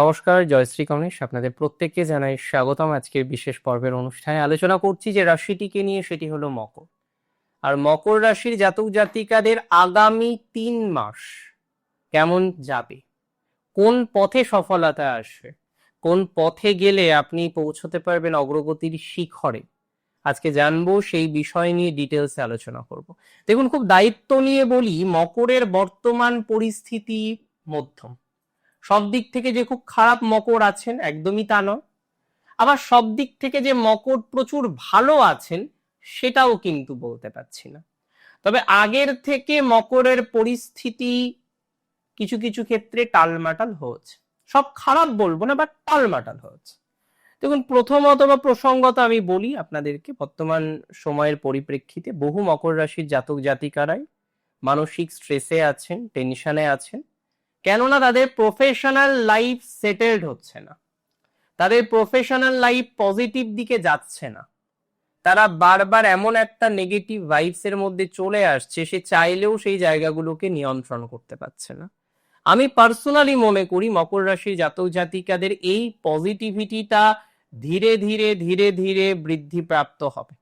নমস্কার জয়শ্রী গণেশ আপনাদের প্রত্যেককে জানাই স্বাগতম আজকের বিশেষ পর্বের অনুষ্ঠানে। আলোচনা করছি যে রাশিটিকে নিয়ে, সেটি হলো মকর। আর মকর রাশির জাতক জাতিকাদের আগামী তিন মাস কেমন যাবে? কোন পথে সফলতা আসবে? কোন পথে গেলে আপনি পৌঁছতে পারবেন অগ্রগতির শিখরে? আজকে জানব সেই বিষয় নিয়ে ডিটেলসে আলোচনা করব। দেখুন, খুব দায়িত্ব নিয়ে বলি, মকরের বর্তমান পরিস্থিতি মধ্যম। সব দিক থেকে যে খুব খারাপ মকর আছেন, একদমই তা নয়। আবার সব দিক থেকে যে মকর প্রচুর ভালো আছেন, সেটাও কিন্তু বলতে পারছি না। তবে আগের থেকে মকরের পরিস্থিতি কিছু কিছু ক্ষেত্রে টালমাটাল হচ্ছে সব খারাপ বলব না বাট টালমাটাল হচ্ছে দেখুন, প্রথমত বা প্রসঙ্গত আমি বলি আপনাদেরকে, বর্তমান সময়ের পরিপ্রেক্ষিতে বহু মকর রাশির জাতক জাতিকারাই মানসিক স্ট্রেসে আছেন টেনশনে আছেন। কেননা তাদের প্রফেশনাল লাইফ সেটেলড হচ্ছে না। তাদের প্রফেশনাল লাইফ পজিটিভ দিকে যাচ্ছে না। তারা বারবার এমন একটা নেগেটিভ ভাইবস এর মধ্যে চলে আসছে, সে চাইলেও সেই জায়গাগুলোকে নিয়ন্ত্রণ করতে পারছে না। আমি পার্সোনালি মনে করি মকর রাশির জাতক জাতিকাদের এই পজিটিভিটিটা ধীরে ধীরে ধীরে ধীরে বৃদ্ধি প্রাপ্ত হবে।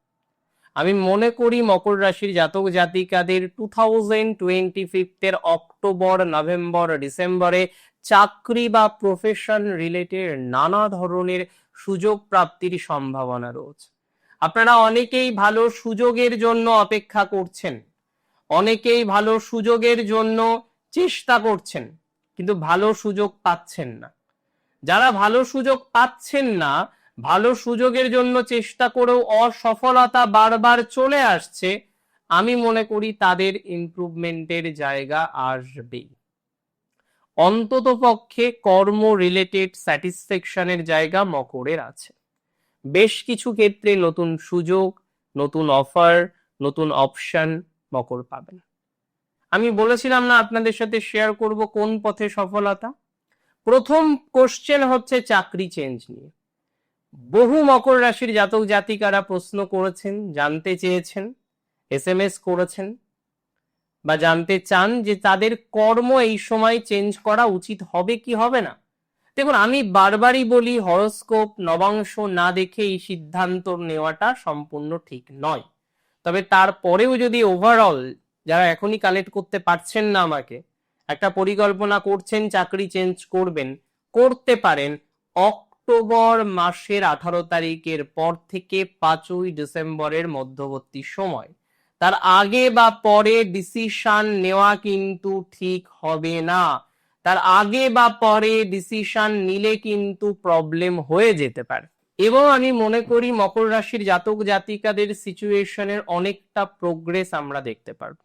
আমি মনে করি মকর রাশির জাতক জাতিকাদের টু থাউজেন্ড টোয়েন্টি ফিফথের অক্টোবর, নভেম্বর, ডিসেম্বরে চাকরি বা প্রফেশন রিলেটেড নানা ধরনের সুযোগ প্রাপ্তির সম্ভাবনা রয়েছে। আপনারা অনেকেই ভালো সুযোগের জন্য অপেক্ষা করছেন, অনেকেই ভালো সুযোগের জন্য চেষ্টা করছেন, কিন্তু ভালো সুযোগ পাচ্ছেন না। যারা ভালো সুযোগ পাচ্ছেন না ভালো সুযোগের জন্য চেষ্টা করেও অসফলতা বারবার চলে আসছে, আমি মনে করি তাদের ইমপ্রুভমেন্টের জায়গা আসবে অন্তত পক্ষে কর্ম রিলেটেড স্যাটিসফ্যাকশনের জায়গা মকরের আছে। বেশ কিছু ক্ষেত্রে নতুন সুযোগ, নতুন অফার নতুন অপশন মকর পাবেন। আমি বলেছিলাম না আপনাদের সাথে শেয়ার করব কোন পথে সফলতা? প্রথম কোশ্চেন হচ্ছে চাকরি চেঞ্জ নিয়ে। বহু মকর রাশির জাতক জাতিকারা প্রশ্ন করেছেন, জানতে চেয়েছেন এস এম এস করেছেন বা জানতে চান যে তাদের কর্ম এই সময় চেঞ্জ করা উচিত হবে কি হবে না। দেখুন, আমি বারবারই বলি হরস্কোপ নবাংশ না দেখে এই সিদ্ধান্ত নেওয়াটা সম্পূর্ণ ঠিক নয়। তবে তারপরেও যদি ওভারঅল যারা এখনই কালেক্ট করতে পারছেন না আমাকে, একটা পরিকল্পনা করছেন, চাকরি চেঞ্জ করবেন, করতে পারেন অক্টোবর মাসের আঠারো তারিখের পর থেকে পাঁচই ডিসেম্বরের মধ্যবর্তী সময়। তার আগে বা পরে ডিসিশন নেওয়া কিন্তু ঠিক হবে না। তার আগে বা পরে ডিসিশন নিলে কিন্তু প্রবলেম হয়ে যেতে পারে। এবং আমি মনে করি মকর রাশির জাতক জাতিকাদের সিচুয়েশনের অনেকটা প্রোগ্রেস আমরা দেখতে পারব।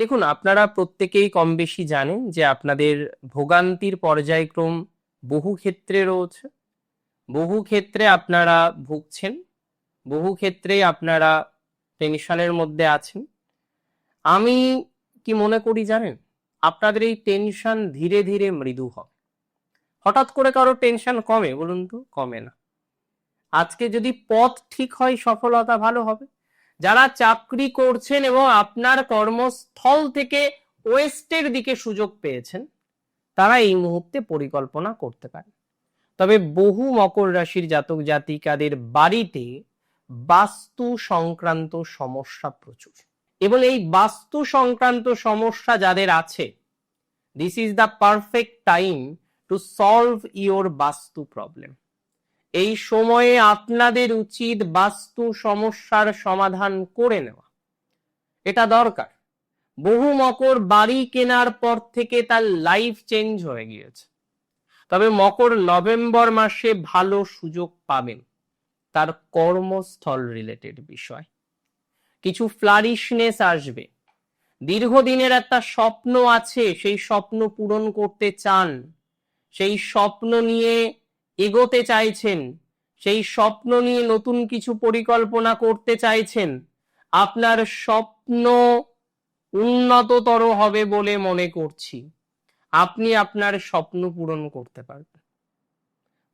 দেখুন, আপনারা প্রত্যেকেই কম বেশি জানেন যে আপনাদের ভোগান্তির পর্যায়ক্রম বহু ক্ষেত্রে রয়েছে। বহু ক্ষেত্রে আপনারা ভুগছেন, বহু ক্ষেত্রে আপনারা টেনশনের মধ্যে আছেন। আমি কি মনে করি জানেন? আপনাদের এই টেনশন ধীরে ধীরে মৃদু হবে। হঠাৎ করে কারও টেনশন কমে, বলুন তো, কমে না। আজকে যদি পথ ঠিক হয়, সফলতা ভালো হবে। যারা চাকরি করছেন এবং আপনার কর্মস্থল থেকে ওয়েস্টের দিকে সুযোগ পেয়েছেন, তারা এই মুহূর্তে পরিকল্পনা করতে পারে তবে বহু মকর রাশির জাতক জাতিকাদের বাড়িতে বাস্তু সংক্রান্ত সমস্যা প্রচুর। এবং এই বাস্তু সংক্রান্ত সমস্যা যাদের আছে this is the perfect time to solve your vastu problem এই সময়ে আপনাদের উচিত বাস্তু সমস্যার সমাধান করে নেওয়া। এটা দরকার। বহু মকর বাড়ি কেনার পর থেকে তার লাইফ চেঞ্জ হয়ে গিয়েছে। তবে মকর নভেম্বর মাসে ভালো সুযোগ পাবেন। তার কর্মস্থল রিলেটেড বিষয়। কিছু ফ্লারিশনেস আসবে। দীর্ঘদিনের একটা স্বপ্ন আছে, সেই স্বপ্ন পূরণ করতে চান। সেই স্বপ্ন নিয়ে এগোতে চাইছেন। সেই স্বপ্ন নিয়ে নতুন কিছু পরিকল্পনা করতে চাইছেন। আপনার স্বপ্ন উন্নততর হবে বলে মনে করছি। আপনি আপনার স্বপ্ন পূরণ করতে পারবেন।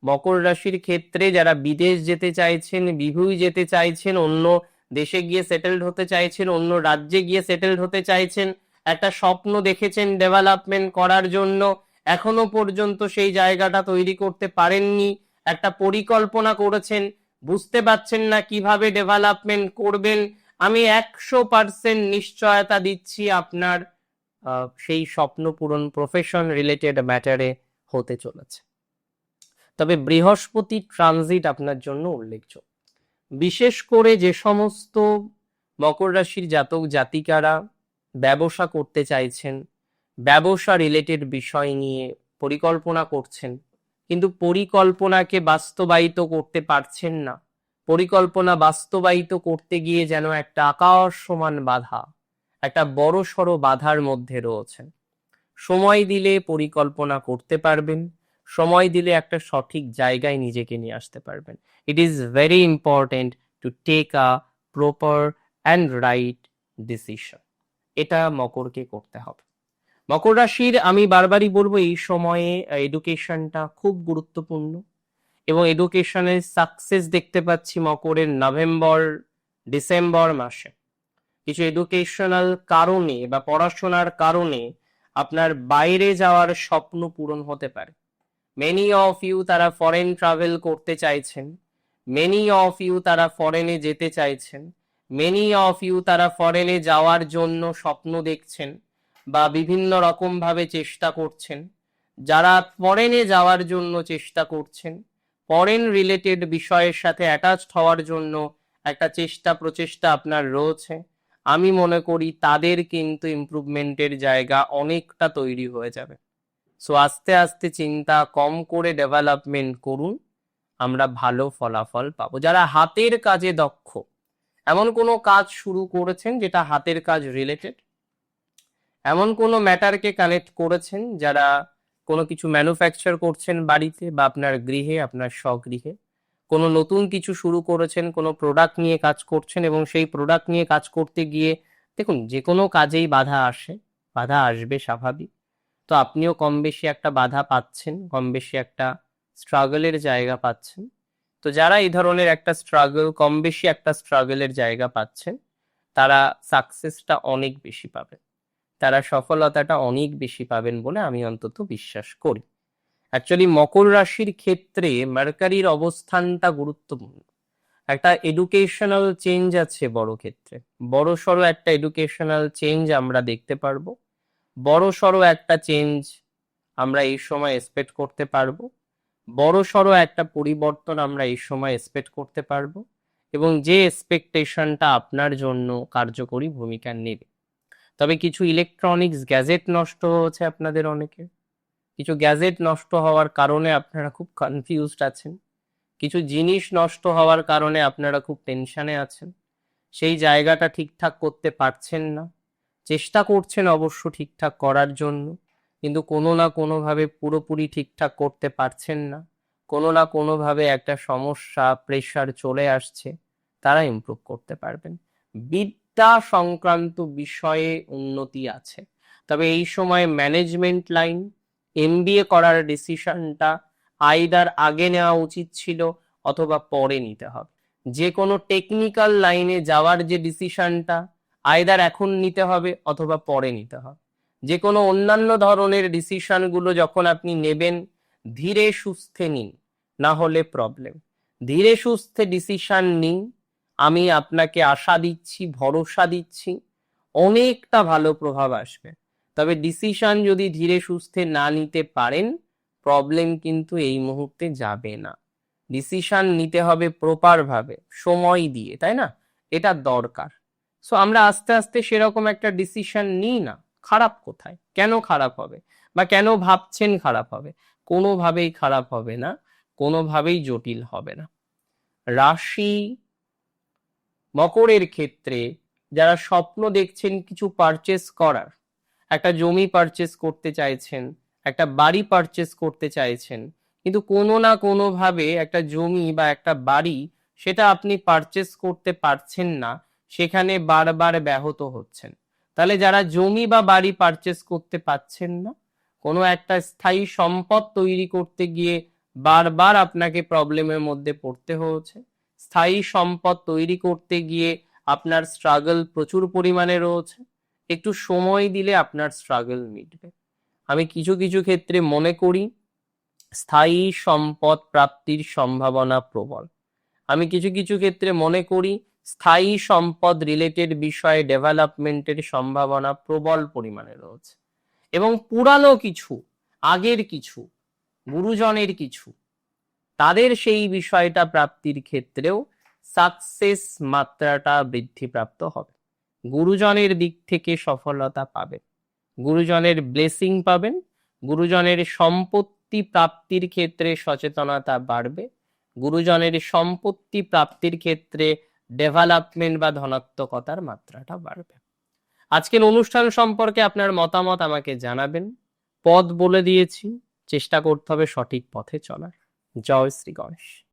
মকর রাশির ক্ষেত্রে যারা বিদেশ যেতে চাইছেন, বিহুই যেতে চাইছেন, অন্য দেশে গিয়ে সেটেলড হতে চাইছেন, অন্য রাজ্যে গিয়ে সেটেলড হতে চাইছেন, একটা স্বপ্ন দেখেছেন ডেভেলপমেন্ট করার জন্য, এখনও পর্যন্ত সেই জায়গাটা তৈরি করতে পারেননি, একটা পরিকল্পনা করেছেন, বুঝতে পারছেন না কীভাবে ডেভেলপমেন্ট করবেন, আমি একশো পার্সেন্ট নিশ্চয়তা দিচ্ছি আপনার সেই স্বপ্ন পূরণ প্রফেশন রিলেটেড ম্যাটারে হতে চলেছে। তবে বৃহস্পতি ট্রানজিট আপনার জন্য উল্লেখযোগ্য। বিশেষ করে যে সমস্ত মকর রাশির জাতক জাতিকারা ব্যবসা করতে চাইছেন, ব্যবসা রিলেটেড বিষয় নিয়ে পরিকল্পনা করছেন, কিন্তু পরিকল্পনাকে বাস্তবায়িত করতে পারছেন না। পরিকল্পনা বাস্তবায়িত করতে গিয়ে যেন একটা আকাশ সমান বাধা একটা বড় সড়ো বাধার মধ্যে রয়েছেন। সময় দিলে পরিকল্পনা করতে পারবেন, সময় দিলে একটা সঠিক জায়গায় নিজেকে নিয়ে আসতে পারবেন। It is very important to take a proper and right decision এটা মকরকে করতে হবে। মকর রাশির আমি বারবারই বলব, এই সময়ে এডুকেশনটা খুব গুরুত্বপূর্ণ এবং এডুকেশনের সাকসেস দেখতে পাচ্ছি মকরের নভেম্বর ডিসেম্বর মাসে। কিছু এডুকেশনাল কারণে বা পড়াশোনার কারণে আপনার বাইরে যাওয়ার স্বপ্ন পূরণ হতে পারে। মেনি অফ ইউ তারা ফরেন ট্রাভেল করতে চাইছেন। মেনি অফ ইউ তারা ফরেনে যেতে চাইছেন। মেনি অফ ইউ তারা ফরেনে যাওয়ার জন্য স্বপ্ন দেখছেন বা বিভিন্ন রকম ভাবে চেষ্টা করছেন। যারা ফরেনে যাওয়ার জন্য চেষ্টা করছেন ফরেন রিলেটেড বিষয়ের সাথে অ্যাটাচড হওয়ার জন্য একটা চেষ্টা প্রচেষ্টা আপনার রয়েছে। আমি মনে করি তাদের কিন্তু ইমপ্রুভমেন্টের জায়গা অনেকটা তৈরি হয়ে যাবে। সো আস্তে আস্তে চিন্তা কম করে ডেভেলপমেন্ট করুন, আমরা ভালো ফলাফল পাবো। যারা হাতের কাজে দক্ষ, এমন কোনো কাজ শুরু করেছেন যেটা হাতের কাজ রিলেটেড এমন কোনো ম্যাটারকে কানেক্ট করেছেন যারা কোনো কিছু ম্যানুফ্যাকচার করছেন বাড়িতে বা আপনার গৃহে, আপনার স্বগৃহে? কোনো নতুন কিছু শুরু করেছেন, কোনো প্রোডাক্ট নিয়ে কাজ করছেন এবং সেই প্রোডাক্ট নিয়ে কাজ করতে গিয়ে দেখুন যে কোনো কাজেই বাধা আসে, বাধা আসবে স্বাভাবিক। তো আপনিও কম বেশি একটা বাধা পাচ্ছেন, কম বেশি একটা স্ট্রাগলের জায়গা পাচ্ছেন। তো যারা এই ধরনের একটা স্ট্রাগল কম বেশি একটা স্ট্রাগলের জায়গা পাচ্ছেন, তারা সাকসেসটা অনেক বেশি পাবেন। তারা সফলতাটা অনেক বেশি পাবেন বলে আমি অন্তত বিশ্বাস করি। অ্যাকচুয়ালি মকর রাশির ক্ষেত্রে মার্কারির অবস্থানটা গুরুত্বপূর্ণ। একটা এডুকেশনাল চেঞ্জ আছে বড় ক্ষেত্রে। বড় সড়ো একটা এডুকেশনাল চেঞ্জ আমরা দেখতে পারব। বড় সড়ো একটা চেঞ্জ আমরা এই সময় এক্সপেক্ট করতে পারব। বড় সড়ো একটা পরিবর্তন আমরা এই সময় এক্সপেক্ট করতে পারব এবং যে এক্সপেকটেশনটা আপনার জন্য কার্যকরী ভূমিকা নেবে। তবে কিছু ইলেকট্রনিক্স গ্যাজেট নষ্ট হচ্ছে আপনাদের অনেকে কিছু গ্যাজেট নষ্ট হওয়ার কারণে আপনারা খুব কনফিউজড আছেন। কিছু জিনিস নষ্ট হওয়ার কারণে আপনারা খুব টেনশনে আছেন। সেই জায়গাটা ঠিকঠাক করতে পারছেন না। চেষ্টা করছেন অবশ্য ঠিকঠাক করার জন্য, কিন্তু কোনো না কোনোভাবে পুরোপুরি ঠিকঠাক করতে পারছেন না। কোনো না কোনোভাবে একটা সমস্যা প্রেশার চলে আসছে, তারা ইমপ্রুভ করতে পারবেন। বিদ্যা সংক্রান্ত বিষয়ে উন্নতি আছে। তবে এই সময় ম্যানেজমেন্ট লাইন এমবিএ করার ডিসিশনটা আইদার আগে নেওয়া উচিত ছিল অথবা পরে নিতে হবে। যে কোনো টেকনিক্যাল লাইনে যাওয়ার যে ডিসিশনটা আইদার এখন নিতে হবে অথবা পরে নিতে হবে। যে কোনো অন্যান্য ধরনের ডিসিশনগুলো যখন আপনি নেবেন, ধীরে সুস্থে নিন, না হলে প্রবলেম ধীরে সুস্থে ডিসিশন নিন, আমি আপনাকে আশা দিচ্ছি, ভরসা দিচ্ছি, অনেকটা ভালো প্রভাব আসবে। তবে ডিসিশন যদি ধীরে সুস্থে না নিতে পারেন প্রবলেম কিন্তু এই মুহূর্তে যাবে না। ডিসিশন নিতে হবে প্রপার ভাবে, সময় দিয়ে, তাই না? এটা দরকার। সো আমরা আস্তে আস্তে সেরকম একটা ডিসিশন নিই না, খারাপ কোথায়? কেন খারাপ হবে? বা কেন ভাবছেন খারাপ হবে? কোনোভাবেই খারাপ হবে না, কোনোভাবেই জটিল হবে না। রাশি মকরের ক্ষেত্রে যারা স্বপ্ন দেখছেন কিছু পারচেস করার একটা জমি পারচেস করতে চাইছেন, একটা বাড়ি পারচেস করতে চাইছেন, কিন্তু কোনো না কোনোভাবে একটা জমি বা একটা বাড়ি সেটা আপনি পারচেস করতে পারছেন না, সেখানে বারবার ব্যাহত হচ্ছেন। তাহলে যারা জমি বা বাড়ি পারচেস করতে পারছেন না, কোনো একটা স্থায়ী সম্পদ তৈরি করতে গিয়ে বারবার আপনাকে প্রবলেমের মধ্যে পড়তে হয়েছে। স্থায়ী সম্পদ তৈরি করতে গিয়ে আপনার স্ট্রাগল প্রচুর পরিমাণে রয়েছে। একটু সময় দিলে আপনার স্ট্রাগল মিটবে। আমি কিছু কিছু ক্ষেত্রে মনে করি, স্থায়ী সম্পদ প্রাপ্তির সম্ভাবনা প্রবল। আমি কিছু কিছু ক্ষেত্রে মনে করি, স্থায়ী সম্পদ রিলেটেড বিষয়ে ডেভেলপমেন্টের সম্ভাবনা প্রবল পরিমাণে রয়েছে। এবং পুরানো কিছু, আগের কিছু, গুরুজনের কিছু, তাদের সেই বিষয়টা প্রাপ্তির ক্ষেত্রেও সাকসেস মাত্রাটা বৃদ্ধিপ্রাপ্ত হবে। গুরুজনের দিক থেকে সফলতা পাবেন। গুরুজনের ব্লেসিং পাবেন। গুরুজনের সম্পত্তি প্রাপ্তির ক্ষেত্রে সচেতনতা বাড়বে। গুরুজনের সম্পত্তি প্রাপ্তির ক্ষেত্রে ডেভেলপমেন্ট বা ধনাত্মকতার মাত্রাটা বাড়বে। আজকের অনুষ্ঠান সম্পর্কে আপনার মতামত আমাকে জানাবেন। পথ বলে দিয়েছি, চেষ্টা করতে হবে সঠিক পথে চলার। জয় শ্রী গণেশ।